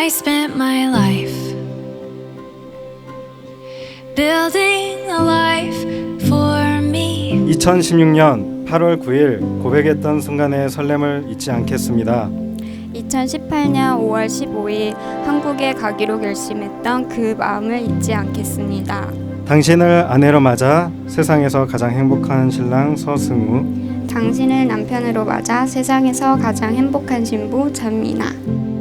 I spent my life building a life for me. 2016년 8월 9일 고백했던 순간의 설렘을 잊지 않겠습니다. 2018년 5월 15일 한국에 가기로 결심했던 그 마음을 잊지 않겠습니다. 당신을 아내로 맞아 세상에서 가장 행복한 신랑 서승우 당신을 남편으로 맞아 세상에서 가장 행복한 신부 전미나.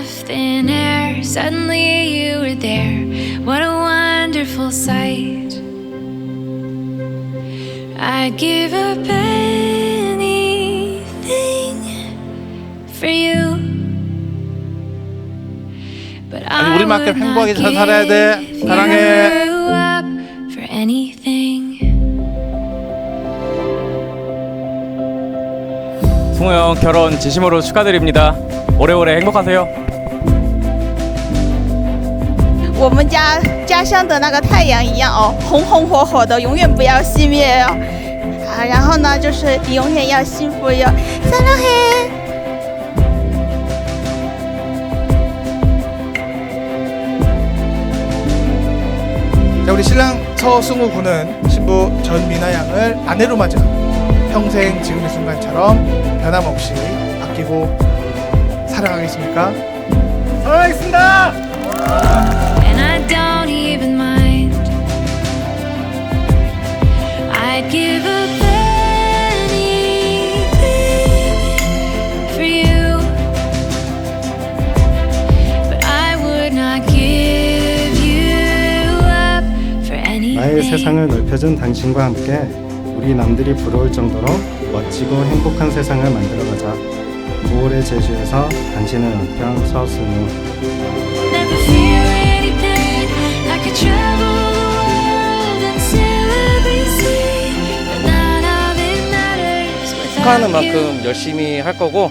Of thin air, suddenly you were there. What a wonderful sight. I'd give up anything for you. But 아니, I 우리만큼 would not 행복하게 잘 살아야 돼. give 사랑해. you up for anything. 승우 형 결혼 진심으로 축하드립니다. 오래오래 행복하세요. 我们家家乡的那个太阳一样哦，红红火火的，永远不要熄灭哦。啊，然后呢，就是永远要幸福哟，사랑해。 자, 우리 신랑 서승우 군은 신부 전미나 양을 아내로 맞아 평생 지금 이 순간처럼 변함없이 아끼고 사랑하겠습니까? 사랑하겠습니다. And I don't even mind. I'd give up anything for you, but I would not give you up for anything. 나의 세상을 넓혀준 당신과 함께 우리 남들이 부러울 정도로 멋지고 행복한 세상을 만들어가자 9월의 제주에서 당신의 남편 서승우 Never fear you. 만큼 열심히 할 거고